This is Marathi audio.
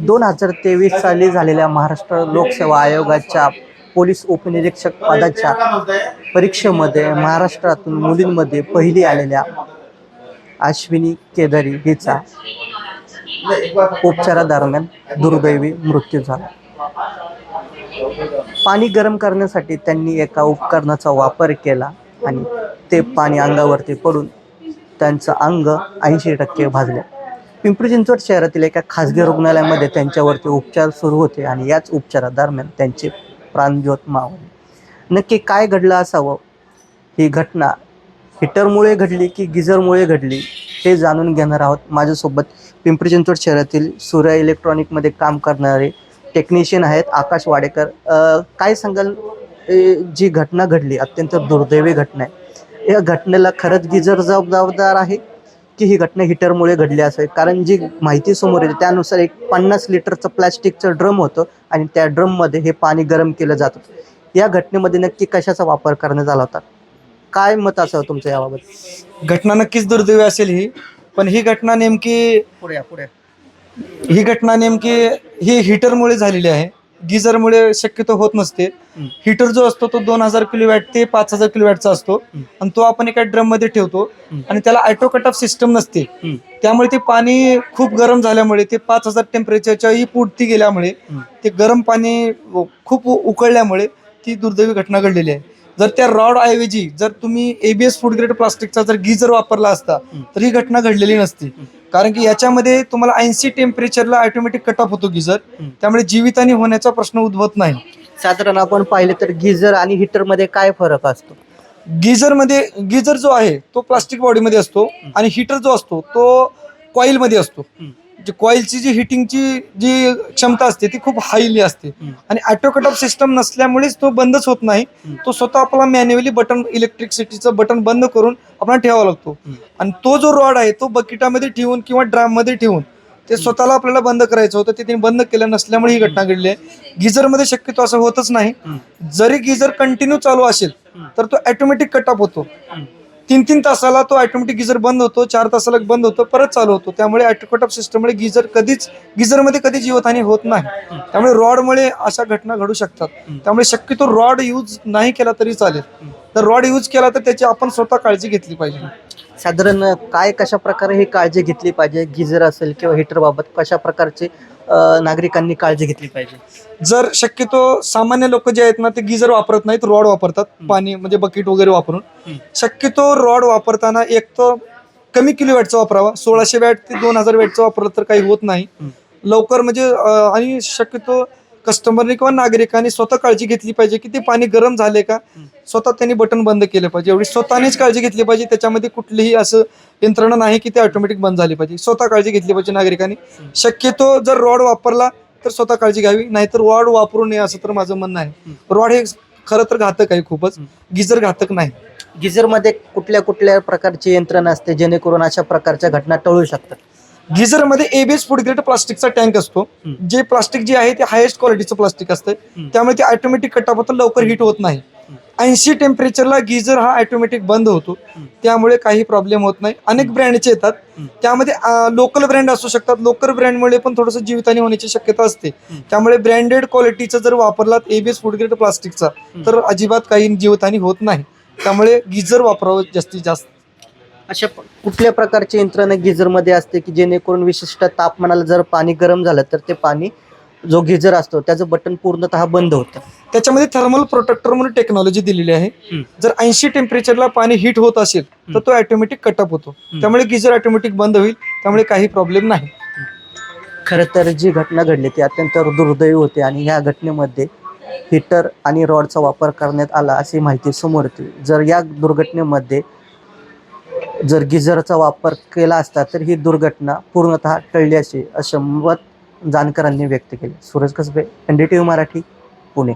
दोन हजार तेवीस साली झालेल्या महाराष्ट्र लोकसेवा आयोगाच्या पोलीस उपनिरीक्षक पदाच्या परीक्षेमध्ये महाराष्ट्रातून मुलींमध्ये पहिली आलेल्या अश्विनी केदारी हिचा उपचारादरम्यान दुर्दैवी मृत्यू झाला. पाणी गरम करण्यासाठी त्यांनी एका उपकरणाचा वापर केला आणि ते पाणी अंगावरती पडून त्यांचं अंग ऐंशी टक्के भाजले. पिंपरी चिंचवड शहरातील एका खासगी रुग्णालयामध्ये त्यांच्यावरती उपचार सुरू होते आणि याच उपचारादरम्यान त्यांचे प्राणज्योत मावले. नक्की काय घडलं असावं? ही घटना हिटरमुळे घडली की गिझरमुळे घडली हे जाणून घेणार आहोत माझ्यासोबत पिंपरी चिंचवड शहरातील सूर्य इलेक्ट्रॉनिकमध्ये काम करणारे टेक्निशियन आहेत आकाश वाडेकर. काय सांगाल? जी घटना घडली अत्यंत दुर्दैवी घटना आहे. या घटनेला खरंच गिझर जबाबदार आहे? की ही घटना हिटरमुळे घडली असेल कारण जी माहिती समोर येते त्यानुसार एक पन्नास लिटरचं प्लॅस्टिकचं ड्रम होतं आणि त्या ड्रममध्ये हे पाणी गरम केलं जात. होतं या घटनेमध्ये नक्की कशाचा वापर करण्यात आला होता? काय मत असावं तुमचं याबाबत? घटना नक्कीच दुर्दैवी असेल ही. पण ही घटना नेमकी पुढे पुढे. ही घटना नेमकी ही हीटरमुळे झालेली आहे. गिझरमुळे शक्यतो होत नसते. हीटर जो असतो तो दोन हजार किलो वॅट ते पाच हजार किलो वॅटचा असतो. आणि तो आपण एका ड्रममध्ये ठेवतो. आणि त्याला ऑटो कट ऑफ सिस्टम नसते. त्यामुळे ते पाणी खूप गरम झाल्यामुळे ते पाच हजार टेम्परेचरच्याही पुढती गेल्यामुळे. ते गरम पाणी खूप उकळल्यामुळे ती दुर्दैवी घटना घडलेली आहे जर त्या रॉड ऐवजी जर तुम्ही एबीएस फूड ग्रेड प्लास्टिकचा जर गिजर वापरला असता. तर ही घटना घडलेली नसती. कारण की याच्यामध्ये तुम्हाला ऐंशी टेम्परेचरला ऑटोमॅटिक कट ऑफ होतो गिजर हम्म. त्यामुळे जीवितहानी होण्याचा प्रश्न उद्भवत नाही. साधारण आपण पाहिले तर गिझर आणि हिटरमध्ये काय फरक असतो? गिजरमध्ये गिजर जो आहे तो प्लास्टिक बॉडीमध्ये असतो आणि हीटर जो असतो तो कॉईल मध्ये असतो. जी कॉईलची जी हिटिंगची जी क्षमता असते ती खूप हायली असते. आणि ऑटो कट ऑफ सिस्टम नसल्यामुळेच तो बंदच होत नाही. तो स्वतः आपला मॅन्युअली बटन इलेक्ट्रिसिटीचं बटन बंद करून आपल्याला ठेवावा लागतो. आणि तो जो रॉड आहे तो बकेटामध्ये ठेवून किंवा ड्राममध्ये ठेवून ते स्वतःला आपल्याला बंद करायचं होतं ते त्यांनी बंद केलं नसल्यामुळे ही घटना घडली आहे. गिझरमध्ये शक्यतो असं होतच नाही. जरी गिझर कंटिन्यू चालू असेल तर तो ऑटोमॅटिक कट ऑफ होतो. तीन तीन तासाला तो ऑटोमॅटिक गिझर बंद होतो चार तासाला बंद होतो परत चालू होतो. त्यामुळे ऑटो ऑफ सिस्टममुळे गिझर कधीच गिझरमध्ये कधी जीवतहानी होत नाही. त्यामुळे रॉडमुळे अशा घटना घडू शकतात. त्यामुळे शक्यतो रॉड यूज नाही केला तरी चालेल. तर रॉड यूज केला तर त्याची आपण स्वतः काळजी घेतली पाहिजे. साधारण काय कशा प्रकारे ही काळजी घेतली पाहिजे? गिझर असेल किंवा हिटर बाबत कशा प्रकारचे नागरिकांनी काळजी घेतली पाहिजे. जर शक्यतो सामान्य लोक जे आहेत ना ते गिझर वापरत नाहीत रॉड वापरतात. पाणी म्हणजे बकेट वगैरे वापरून. शक्यतो रॉड वापरताना एक तर कमी किलो वॅटचा वापरावा. सोळाशे वॅट ते दोन हजार वॅटचा वापरलं तर काही होत नाही. लवकर म्हणजे आणि शक्यतो कस्टमरने किंवा नागरिकांनी स्वतः काळजी घेतली पाहिजे की ते पाणी गरम झाले का? स्वतः त्यांनी बटन बंद केलं पाहिजे. एवढी स्वतःनेच काळजी घेतली पाहिजे. त्याच्यामध्ये कुठलीही असं यंत्रणा नाही की ते ऑटोमॅटिक बंद झाली पाहिजे. स्वतः काळजी घेतली पाहिजे नागरिकांनी. शक्यतो जर रॉड वापरला तर स्वतः काळजी घ्यावी. नाहीतर रॉड वापरू नये असं तर माझं म्हणणं आहे. रॉड हे खरं तर घातक आहे खूपच. गिजर घातक नाही. गिझरमध्ये कुठल्या कुठल्या प्रकारची यंत्रणा असते जेणेकरून अशा प्रकारच्या घटना टळू शकतात? गिझरमध्ये एबीएस फूड ग्रेड प्लास्टिकचा टँक असतो. जे प्लास्टिक जे आहे ते हायेस्ट क्वालिटीचं प्लास्टिक असतं. त्यामुळे ते ऑटोमॅटिक कटअप होतं लवकर हिट होत नाही. ऐंशी टेम्परेचरला गिझर हा ऑटोमॅटिक बंद होतो. त्यामुळे काही प्रॉब्लेम होत नाही. अनेक ब्रँडचे येतात. त्यामध्ये लोकल ब्रँड असू शकतात. लोकल ब्रँडमुळे पण थोडंसं जीवितहानी होण्याची शक्यता असते. त्यामुळे ब्रँडेड क्वालिटीचा जर वापरलात एबीएस फूड ग्रेड प्लास्टिकचा तर अजिबात काही जीवितहानी होत नाही. त्यामुळे गिझर वापरावं जास्तीत जास्त. अशा कुठल्या प्रकारची यंत्रणा गिझरमध्ये असते की जेणेकरून विशिष्ट तापमानाला जर पाणी गरम झालं तर ते पाणी जो गिझर असतो त्याचं बटन पूर्णतः बंद होतं. त्याच्यामध्ये थर्मल प्रोटेक्टर म्हणून टेक्नॉलॉजी दिलेली आहे. जर ऐंशी टेम्परेचरला पाणी हीट होत असेल तर तो ऑटोमॅटिक कटअप होतो. त्यामुळे गिझर ऑटोमॅटिक बंद होईल त्यामुळे काही प्रॉब्लेम नाही. खरं तर जी घटना घडली ती अत्यंत दुर्दैवी होती आणि ह्या घटनेमध्ये हिटर आणि रॉडचा वापर करण्यात आला अशी माहिती समोर येते. जर या दुर्घटनेमध्ये जर गिझरचा वापर केला असता तर ही दुर्घटना पूर्णतः टळली अशी असं मत जानकरांनी व्यक्त केले. Suraj Kasbe N D T V Marathi Pune.